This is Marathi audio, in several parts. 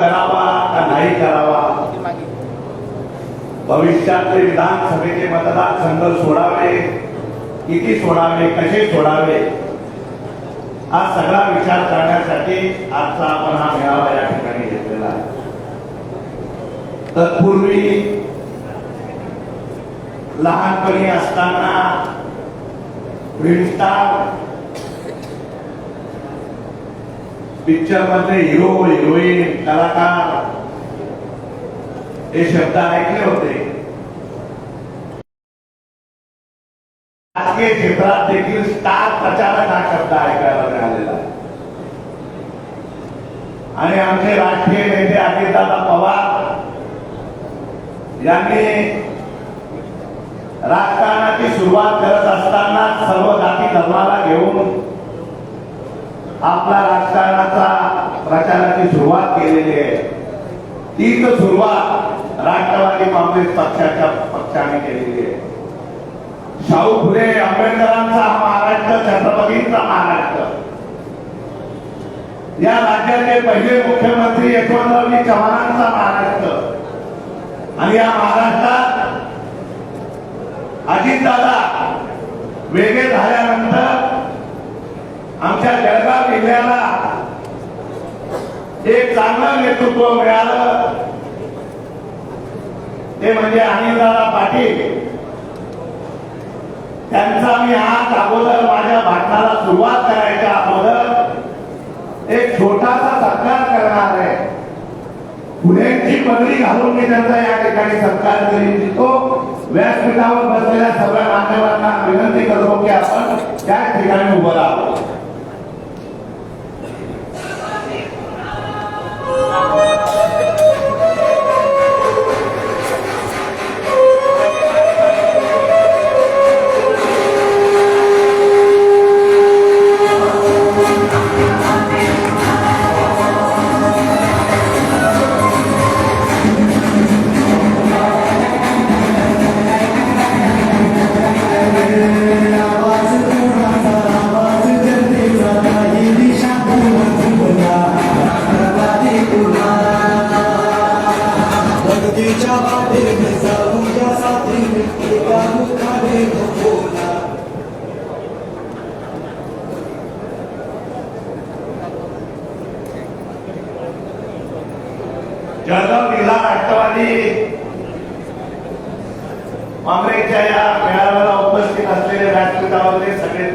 करावा का नाही करावा? भविष्यातले विधानसभेचे मतदारसंघ सोडावे किती सोडावे कसे सोडावे? हा सगळा विचार करण्यासाठी आजचा आपण हा मेळावा या ठिकाणी घेतलेला आहे. तत्पूर्वी लहानपणी असताना विणस्टार पिक्चर मधले हिरो हिरोईन कलाकार हे शब्द ऐकले होते राजकीय क्षेत्रात देखील स्टार प्रचारक हा शब्द ऐकायला मिळालेला आणि आमचे राष्ट्रीय नेते अजितदादा पवार यांनी राजकारणाची सुरुवात करत असताना सर्व जाती धर्माला घेऊन आपला राजकारणाचा प्रचाराची सुरुवात केलेली आहे. तीच सुरुवात राष्ट्रवादी काँग्रेस पक्षाच्या पक्षाने केलेली आहे. शाहू फुले आंबेडकरांचा महाराष्ट्र छत्रपतींचा महाराष्ट्र. या राज्याचे पहिले मुख्यमंत्री यशवंतरावजी चव्हाणांचा महाराष्ट्र. आणि या महाराष्ट्रात अजितदादा वेगळे झाल्यानंतर आमच्या जळगाव जिल्ह्याला एक चांगलं नेतृत्व मिळालं ते म्हणजे अनिलदादा पाटील. त्यांचा मी आज अगोदर माझ्या भाषणाला सुरुवात करायच्या अगोदर एक छोटासा सत्कार करणार आहे. पुण्याची पदरी घालून मी त्यांचा या ठिकाणी सत्कार करू इच्छितो व्यासपीठावर बसलेल्या सगळ्या मान्यवरांना विनंती करतो की आपण त्या ठिकाणी उभं राहावं.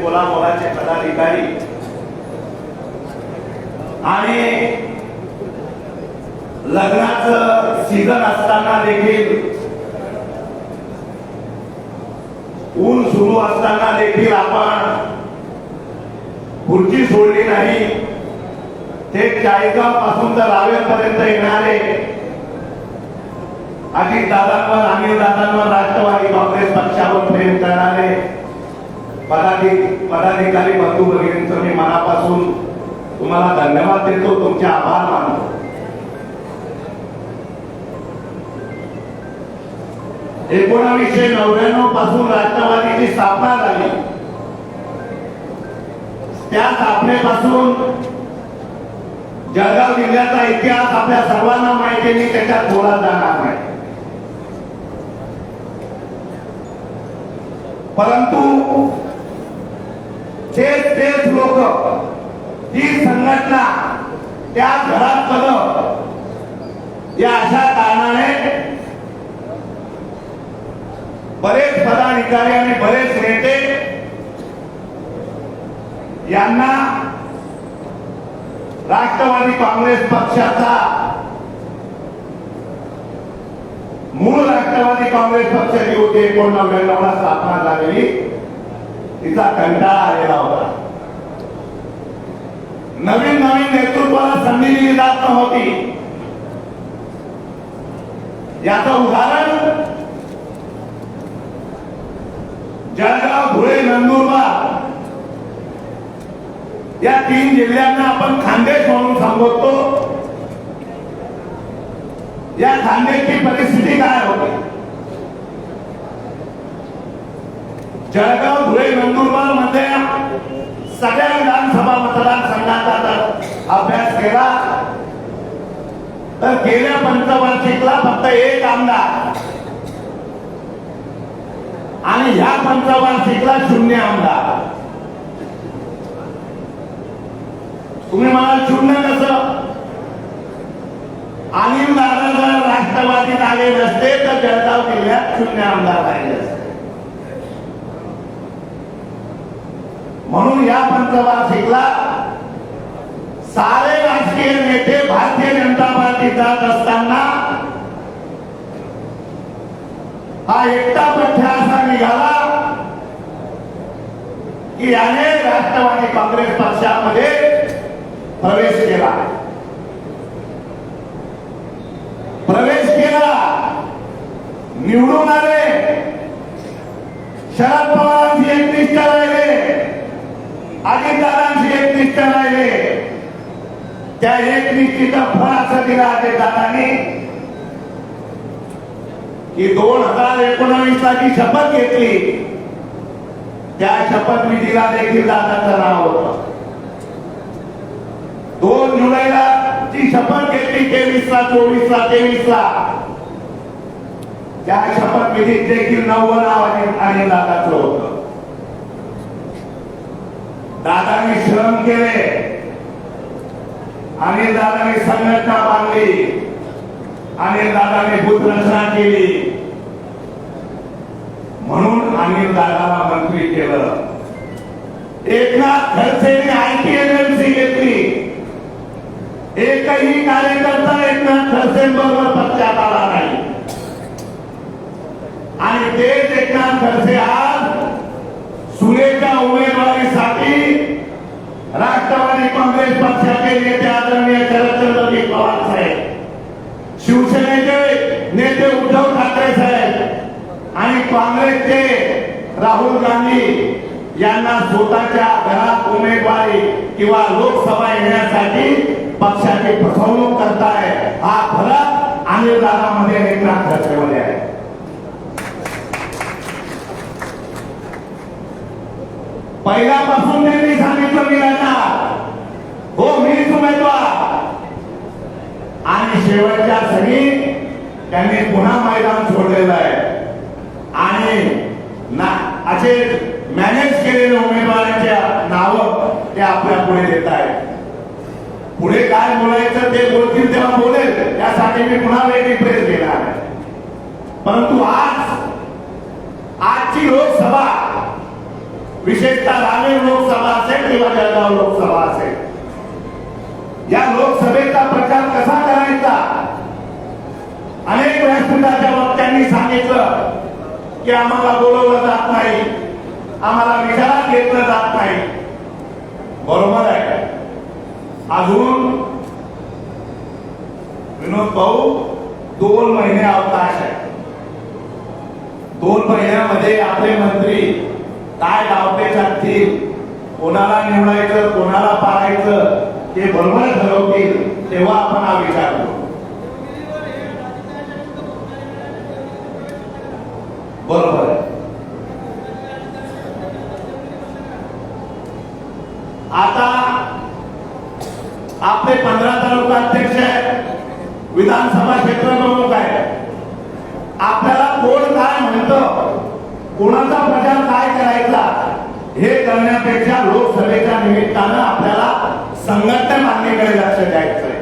बोला पदाधिकारी. आणि लग्नाचं सीझन असताना देखील ऊन सुरू असताना देखील आपण खुर्ची सोडली नाही. ते चाळीसगावपासून तर रावेपर्यंत येणारे अजित दादांवर अनिल दादांवर राष्ट्रवादी काँग्रेस पक्षावर प्रेम करणारे पदाधिक पदाधिकारी बंधू भगिनींचं मी मनापासून तुम्हाला धन्यवाद देतो तुमचे आभार मानतो. एकोणावीसशे नव्याण्णवपासून राष्ट्रवादीची स्थापना झाली. त्या स्थापनेपासून जळगाव जिल्ह्याचा इतिहास आपल्या सर्वांना माहिती आहे मी त्याच्यात बोला जाणार नाही. परंतु तेच तेच लोक ती संघटना त्या घरात बघ या अशा कारणाने बरेच पदाधिकारी आणि बरेच नेते यांना राष्ट्रवादी काँग्रेस पक्षाचा मूळ राष्ट्रवादी काँग्रेस पक्षाची होती एकोणनव्याण्णवला स्थापना झालेली तिचा कंटाळा आलेला होता. नवीन नवीन नेतृत्वाला संधी दिली जात नव्हती. याच उदाहरण जळगाव धुळे नंदुरबार. या तीन जिल्ह्यांना आपण खानदेश म्हणून संबोधतो. या खानदेशची परिस्थिती काय होती? जळगाव धुळे नंदुरबारमध्ये सगळ्या विधानसभा मतदारसंघाचा जर अभ्यास केला तर गेल्या पंचवार्षिकला फक्त एक आमदार. आणि ह्या पंचवार्षिकला शून्य आमदार. तुम्ही मला शून्य कसं? आणि दादा जर राष्ट्रवादीत आले नसते तर जळगाव जिल्ह्यात शून्य आमदार राहिले असते. म्हणून या पंचवार्षिकला सारे राजकीय नेते भारतीय जनता पार्टी जात असताना हा एकटा पठ्या असा निघाला की याने राष्ट्रवादी काँग्रेस पक्षामध्ये प्रवेश केला. प्रवेश केला. निवडून आले. शरद पवारांची एकनिष्ठ राहिले. अजितदादांची एकनिष्ठ राहिले त्या एकनिष्ठीचं फळ असं दिलं अजितदादांनी की दोन हजार एकोणावीस ची शपथ घेतली. त्या शपथविधीला देखील दादाचं नाव होत. दोन जुलैला जी शपथ घेतली तेवीस ला चोवीस ला तेवीस ला त्या शपथविधीत देखील नव्वद नाव आणि- आणि दादाचं होतं. दादांनी श्रम केले आणि दादांनी संघटना बांधली आणि दादाने बुद्ध केली. म्हणून अनिल दादाला मंत्री केलं. एकनाथ खडसेने आयटी एजन्सी घेतली. एकही कार्यकर्ता एकनाथ खडसे बरोबर पक्षात आला नाही. आणि तेच एकनाथ खडसे आज सुनेच्या उमेदवार राष्ट्रवादी काँग्रेस पक्षाचे नेते आदरणीय शरदचंद्रजी पवार साहेब शिवसेनेचे नेते उद्धव ठाकरे साहेब आणि काँग्रेसचे राहुल गांधी यांना स्वतःच्या घरात उमेदवारी किंवा लोकसभा येण्यासाठी पक्षाची फसवणूक करताय हा फरक अनिल दादामध्ये एकनाथ खडसेमध्ये आहे. पहिल्यापासून त्यांनी सांगितलं मी यांना हो मी उमेदवार. आणि शेवटच्या सणी त्यांनी पुन्हा मैदान सोडलेलं आहे. आणि असे मॅनेज केलेले उमेदवारांच्या नाव ते आपल्या पुढे देत आहेत. पुढे काय बोलायचं ते बोलतील तेव्हा बोलेल. त्यासाठी मी पुन्हा वेगळी प्रेस घेणार परंतु आज आजची लोकसभा विशेषतः रावेर लोकसभा असेल किंवा जळगाव लोकसभा असेल या लोकसभेचा प्रचार कसा करायचा? अनेक व्यासपीठाच्या वक्त्यांनी सांगितलं की आम्हाला बोलवलं जात नाही आम्हाला विचारात घेतलं जात नाही. बरोबर आहे अजून विनोद भाऊ दोन महिने अवकाश आहे. दोन महिन्यामध्ये आपले मंत्री काय डावते टाकतील कोणाला निवडायचं कोणाला पाडायचं ते बरोबर ठरवतील तेव्हा आपण हा विचार करू. बरोबर आता आपले पंधरा तालुका अध्यक्ष आहेत. विधानसभा क्षेत्र प्रमुख आहे आपल्याला कोण काय म्हणतं? कोणाचा प्रचार काय करायचा? हे करण्यापेक्षा लोकसभेच्या निमित्तानं आपल्याला संघटना मागणीकडे लक्ष द्यायचंय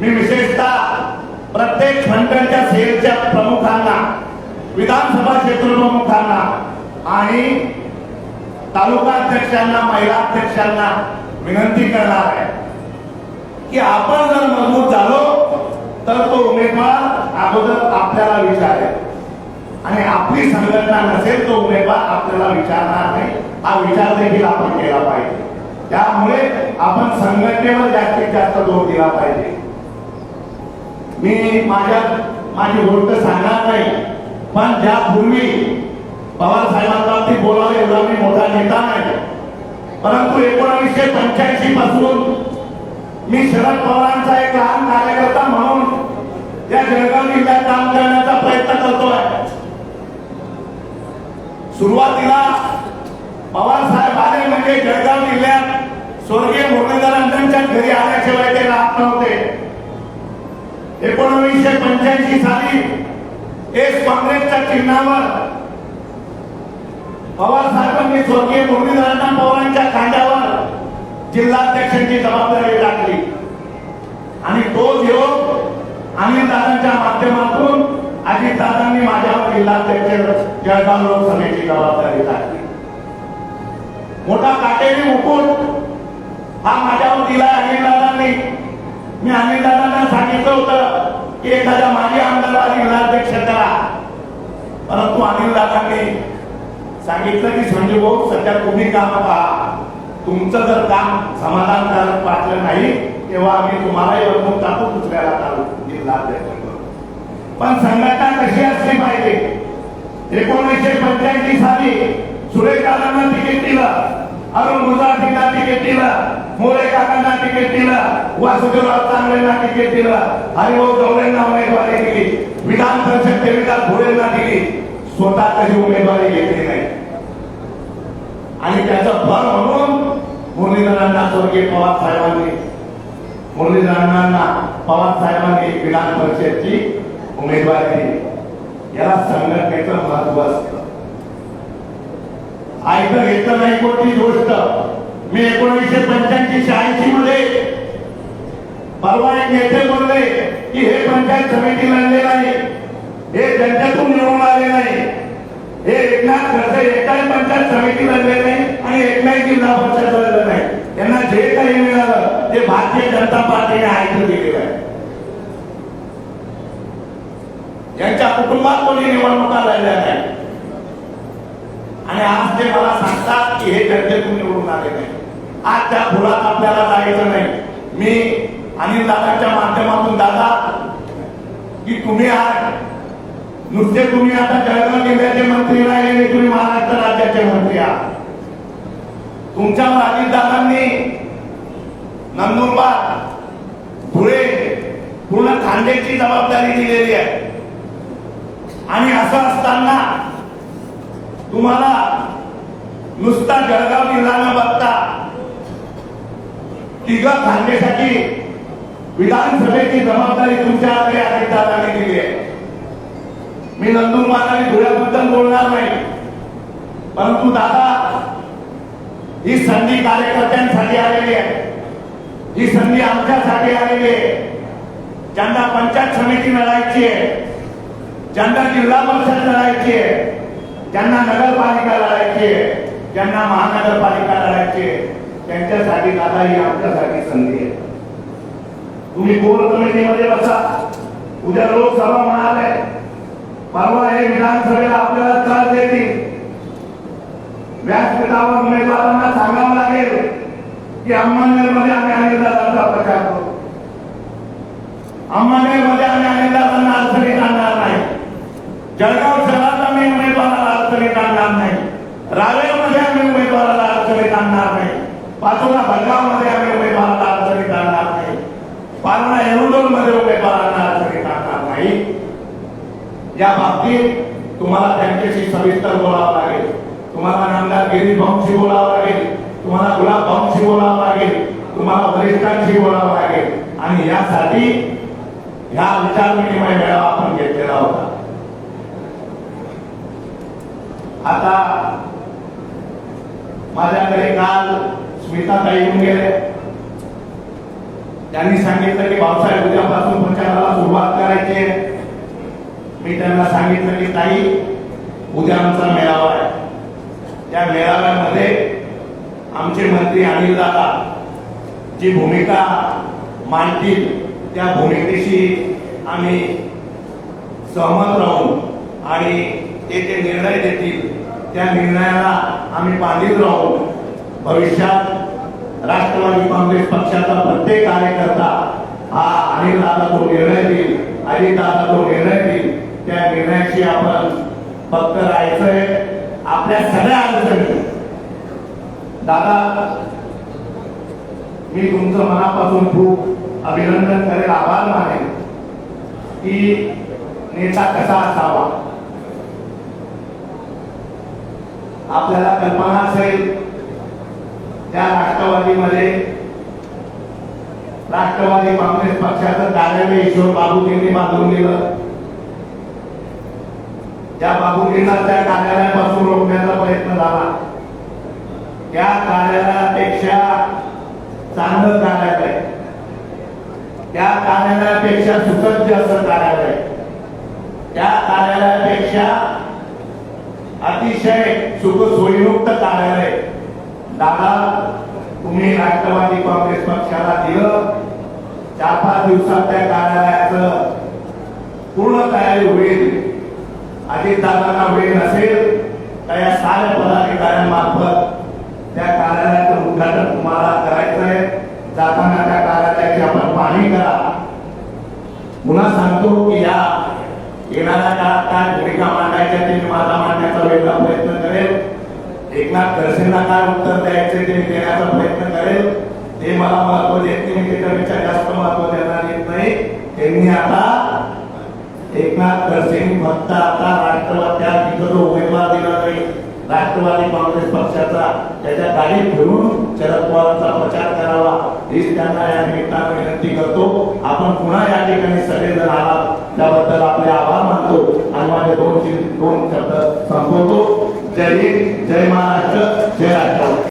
मी विशेषतः प्रत्येक फ्रंटच्या सेलच्या प्रमुखांना विधानसभा क्षेत्र प्रमुखांना आणि तालुका अध्यक्षांना महिला अध्यक्षांना विनंती करणार आहे की आपण जर मजबूत झालो तर तो उमेदवार अगोदर आपल्याला विचारेल. आणि आपली संघटना नसेल तो उमेदवार आपल्याला विचारणार नाही. हा विचार देखील आपण केला पाहिजे. त्यामुळे आपण संघटनेवर जास्तीत जास्त जोर दिला पाहिजे. मी माझ्या माझी गोष्ट सांगणार नाही पण ज्यापूर्वी पवार साहेबांबाबतीत बोलावं एवढा मी मोठा नेता नाही. परंतु एकोणीसशे पंच्याऐंशी पासून मी शरद पवारांचा एक लहान कार्यकर्ता म्हणून या जळगाव जिल्ह्यात काम करण्याचा प्रयत्न करतोय सुरुवातीला पवार साहेब आले म्हणजे जळगाव जिल्ह्यात स्वर्गीय मुरलीधर अंजनच्या घरी आल्याशिवाय ते राहत नव्हते एकोणीसशे पंच्याऐंशी साली एस काँग्रेसच्या चिन्हावर पवार साहेबांनी स्वर्गीय मुरलीधरांना पवारांच्या खांद्यावर जिल्हाध्यक्षांची जबाबदारी टाकली. आणि तो योग अनिलदादांच्या माध्यमातून अजितदादांनी माझ्यावर जिल्हाध्यक्ष जळगाव लोकसभेची जबाबदारी टाकली. मोठा काटेरी मुकुट हा माझ्यावर दिला अनिलदादांनी. मी अनिलदादांना सांगितलं होतं की एखाद्या माजी आमदाराला जिल्हाध्यक्ष करा परंतु अनिल दादांनी सांगितलं की संजय भाऊ सध्या तुम्ही काम पहा. तुमचं जर काम समाधानकारक वाटलं नाही तेव्हा आम्ही तुम्हाला वरतून टाकू दुसऱ्याला टाकू जिल्हाध्यक्ष पण संघटना कशी असली पाहिजे? एकोणीसशे पंच्याऐंशी साली सुरेश दादांना तिकीट दिलं अरुण गुजरातींना तिकीट दिलं. मोरे काकांना तिकीट दिलं वासुदेवराव चांगलेंना तिकीट दिलं हरिभाऊ गवळेंना उमेदवारी दिली विधान परिषद देविदास भोळेंना दिली स्वतः कधी उमेदवारी घेतली नाही. आणि त्याचं फळ म्हणून मुरलीधरांना स्वर्गीय पवार साहेबांनी मुरलीधरांना पवार साहेबांनी विधान परिषदची उमेदवारी दिली. याला संघटनेचं महत्त्व असत. ऐकलं घेतलं नाही कोणती गोष्ट. मी एकोणीसशे पंच्याऐंशी शहाऐंशी मध्ये परवा एक नेते बोलले की हे पंचायत समिती लढले नाही हे जनतेतून निवडून आले नाही हे एकनाथ खडसे एकाही पंचायत समिती लढले नाही आणि एकनाही जिल्हा परिषद लढलं नाही. त्यांना जे काही मिळालं ते भारतीय जनता पार्टीने ऐकून दिलेलं आहे. यांच्या कुटुंबात कोणी निवडणुका लढल्या नाही आणि आज ते मला सांगतात की हे जनतेतून निवडून आले नाही आज त्या भुलात आपल्याला जायचं नाही. मी आणि दादाच्या माध्यमातून दादा की तुम्ही आज नुसते तुम्ही आता जळगाव जिल्ह्याचे मंत्री राहिले नाही तुम्ही महाराष्ट्र राज्याचे मंत्री आहात. तुमच्यावर दादांनी नंदुरबार धुळे पूर्ण खांद्याची जबाबदारी दिलेली आहे. आणि असं असताना तुम्हाला नुसता जळगाव जिल्हा न बघता तिघ खांदेसाठी विधानसभेची जबाबदारी तुमच्या हाती अजितदादांनी दिली आहे. मी नंदुरबार आणि धुळ्याबद्दल बोलणार नाही. परंतु दादा, ही संधी कार्यकर्त्यांसाठी आलेली आहे. ही संधी आमच्यासाठी आलेली आहे. ज्यांना पंचायत समिती लढायची आहे, ज्यांना जिल्हा परिषद लढायची आहे, ज्यांना नगरपालिका लढायची आहे, ज्यांना महानगरपालिका लढायची आहे. त्यांच्यासाठी दादा ही आमच्यासाठी संधी आहे. तुम्ही कोर कमिटीमध्ये बसा? उद्या लोकसभा म्हणाले परवा हे विधानसभेला आपल्याला त्रास देतील. व्यासपीठावर उमेदवारांना सांगावं लागेल की अहमदनगरमध्ये आम्ही अनिलदादांचा प्रचार करू. अहमदनगरमध्ये आम्ही अनिलदादांना अडचणीत आणणार नाही. जळगाव शहरात आम्ही उमेदवाराला अडचणीत आणणार नाही रावेरमध्ये आम्ही उमेदवाराला अडचणीत आणणार नाही पाचोरा भडगावमध्ये आम्ही उमेदवाराला अडचणीत आणणार नाही पारणा एरुंडोलमध्ये उमेदवारांना अडचणीत आणणार नाही या बाबतीत तुम्हाला त्यांच्याशी सविस्तर बोलावं लागेल गिरी भाऊंशी बोलावं लागेल. तुम्हाला गुलाब भाऊंशी बोलावं लागेल. तुम्हाला वरिष्ठांशी बोलावं लागेल. आणि यासाठी ह्या विचार विनिमय मेळावा आपण घेतलेला होता. आता माझ्याकडे काल स्मिताताई येऊन गेले. त्यांनी सांगितलं की भाऊसाहेब उद्यापासून प्रचाराला सुरुवात करायची मी त्यांना सांगितलं की ताई उद्या आमचा मेळावा आहे. त्या मेळाव्यामध्ये आमचे मंत्री अनिल दादा जी भूमिका मांडतील त्या भूमिकेशी आम्ही सहमत राहू आणि ते जे निर्णय देतील त्या निर्णयाला आम्ही बांधील राहू. भविष्यात राष्ट्रवादी काँग्रेस पक्षाचा प्रत्येक कार्यकर्ता हा अनिल दादा जो निर्णय देईल अजित दादा जो निर्णय देईल त्या निर्णयाशी आपण फक्त राहायचंय. आपल्या सगळ्या अडचणी. दादा मी तुमचं मनापासून खूप अभिनंदन करेल आभार मानेल की नेता कसा असावा. आपल्याला कल्पना असेल त्या राष्ट्रवादीमध्ये राष्ट्रवादी काँग्रेस पक्षाचं कार्यालय ईश्वर बाबूजींनी बांधून दिलं. त्या बाबूजींना त्या कार्यालयापासून रोखण्याचा प्रयत्न झाला. त्या कार्यालयापेक्षा चांगलं कार्यालय. त्या कार्यालयापेक्षा सुसज्ज असं कार्यालय. त्या कार्यालयापेक्षा अतिशय सुखसोयीयुक्त कार्यालय. दादा तुम्ही राष्ट्रवादी काँग्रेस पक्षाला दिलं. चार पाच दिवसात त्या कार्यालयाचं पूर्ण तयारी होईल. अजित दादांना वेळ नसेल तर या साऱ्या पदाधिकाऱ्यांमार्फत त्या कार्यालयाचं उद्घाटन तुम्हाला करायचंय जाताना त्या कार्यालयाची आपण पाहणी करा. पुन्हा सांगतो की या येणाऱ्या काळात काय भूमिका मांडायच्या ते मी माझा मांडण्याचा वेगळा प्रयत्न करेल. एकनाथ खडसेंना काय उत्तर द्यायचे ते मी देण्याचा प्रयत्न करेल. ते मला महत्त्व देत नाही मी त्याच्यापेक्षा जास्त महत्त्व देणार येत नाही. त्यांनी आता एकनाथ खडसेंनी फक्त राष्ट्रवादी काँग्रेस पक्षाचा त्याच्या गाडी घेऊन शरद पवारांचा प्रचार करावा हीच त्यांना या निमित्तानं विनंती करतो. आपण पुन्हा या ठिकाणी सगळेजण आलात त्याबद्दल आपले आभार मानतो आणि माझे दोन दोन शब्द संपवतो. जय हिंद जय महाराष्ट्र जय राष्ट्रवादी.